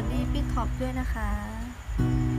วัสดีพี่ท็อปด้วยนะคะ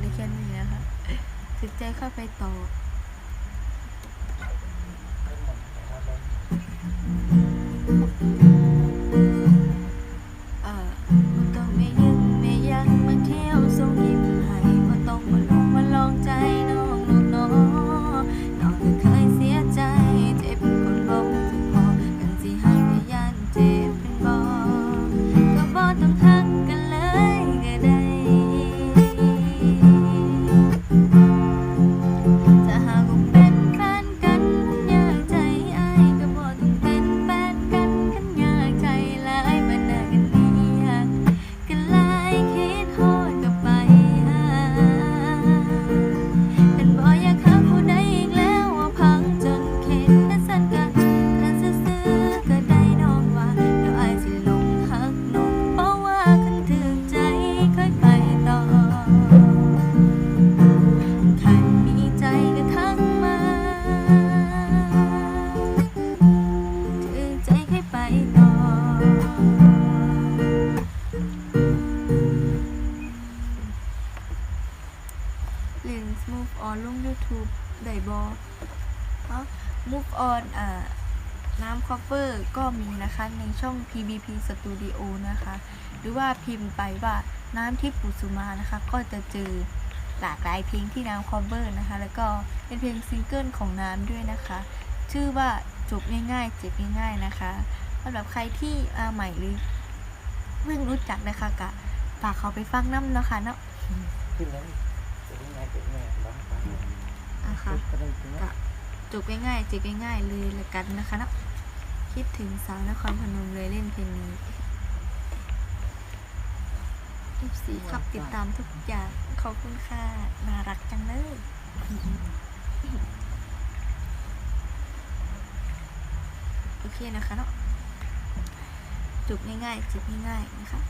ได้แค่นี้นะคะสนใจเข้าไปต่อ้ำคอฟเฟอร์ก็มีนะคะในช่อง PBP Studio นะคะ หรือว่าพิมพ์ไปว่าน้ำที่ปุสุมานะคะ ก็จะเจอหลากหลายเพลงที่น้ำคอฟเฟอร์นะคะ แล้วก็เป็นเพลงซิงเกิลของน้ำด้วยนะคะ ชื่อว่าจบง่ายๆเจ็บง่ายๆนะคะสำหรับใครที่ใหม่หรือเพิ่งรู้จักนะคะกะฝากเขาไปฟังน้ำนะคะเน่ะะจบง่ายๆเจ็บง่ายๆเลยละกันนะคะเนาะ คิดถึงสาวนครพนมเลยเล่นเพลงนี้ F4 ครับติดตามทุกอย่างขอบคุณค่ะน่ารักจังเลยโอเคนะคะเนาะจุบง่ายๆจิบง่ายๆนะคะ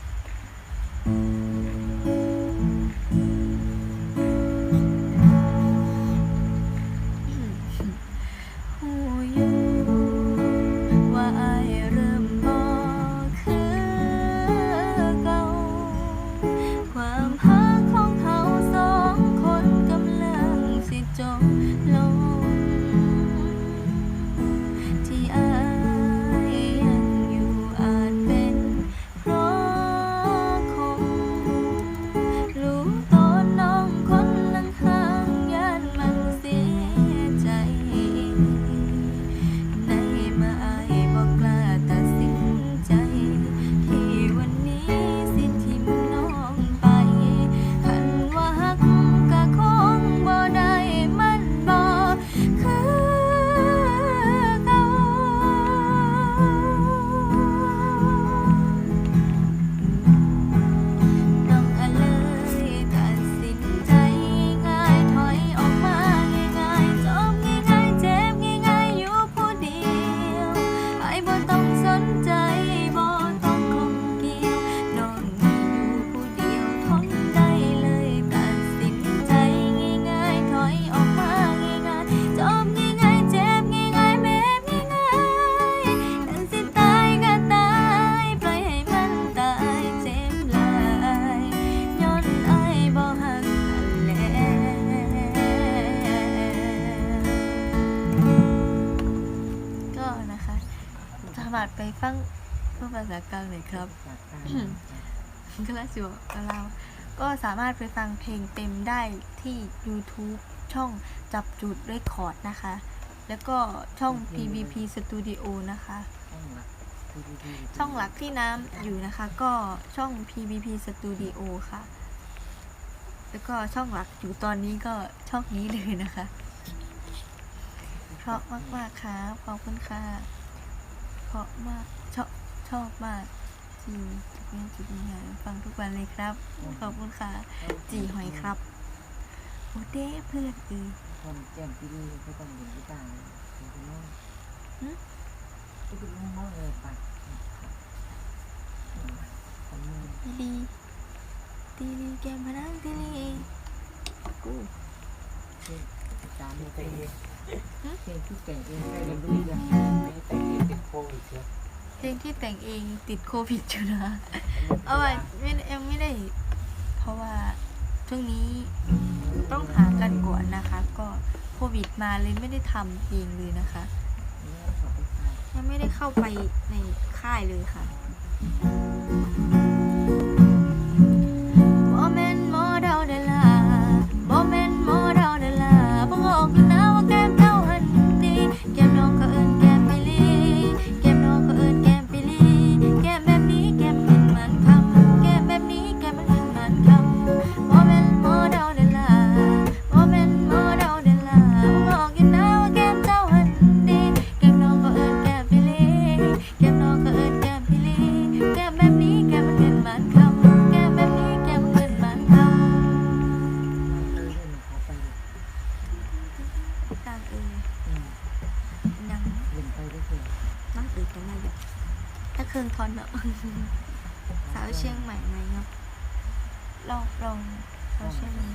สามารถไปฟังพูดภาษากลางหน่อยครับก็ล้วสิวเราก็สามารถไปฟังเพลงเต็มได้ที่ YouTube ช่องจับจุดเรคคอร์ดนะคะ แล้วก็ช่อง PBP Studio นะคะ ช่องหลักที่น้ำอยู่นะคะ ก็ช่อง PBP Studio ค่ะ แล้วก็ช่องหลักอยู่ตอนนี้ก็ช่องนี้เลยนะคะ เพราะมาก ๆครับขอบคุณค่ะ เพราะมากชอบชอบมากจีจุดนี้จุดนี้หาฟังทุกวันเลยครับ ขอบคุณค่ะ จีหอยครับ โอเด้เพื่อนเออคนแจ่มปีดีไม่ต้องเห็นที่ต่างเลยเป็นคนน้องหึก็เป็นน้องน้องเลยปัดคนมือดีดีดีดีแกมพนังดีดีกูเพลงตามเพลงหึ เพลงที่แต่งเองใครจะรู้ยังไม่แต่งเองติดโควิดครับเพลงที่แต่งเองติดโควิดอยู่นะเอาไว้ไม่ได้ยังไม่ได้ เพราะว่าช่วงนี้ต้องหากันก่อนนะคะ ก็โควิดมาเลยไม่ได้ทำเองเลยนะคะยังไม่ได้เข้าไปในค่ายเลยค่ะ สาวเชียงใหม่ไหมครับลองลองสาวเชียงใหม่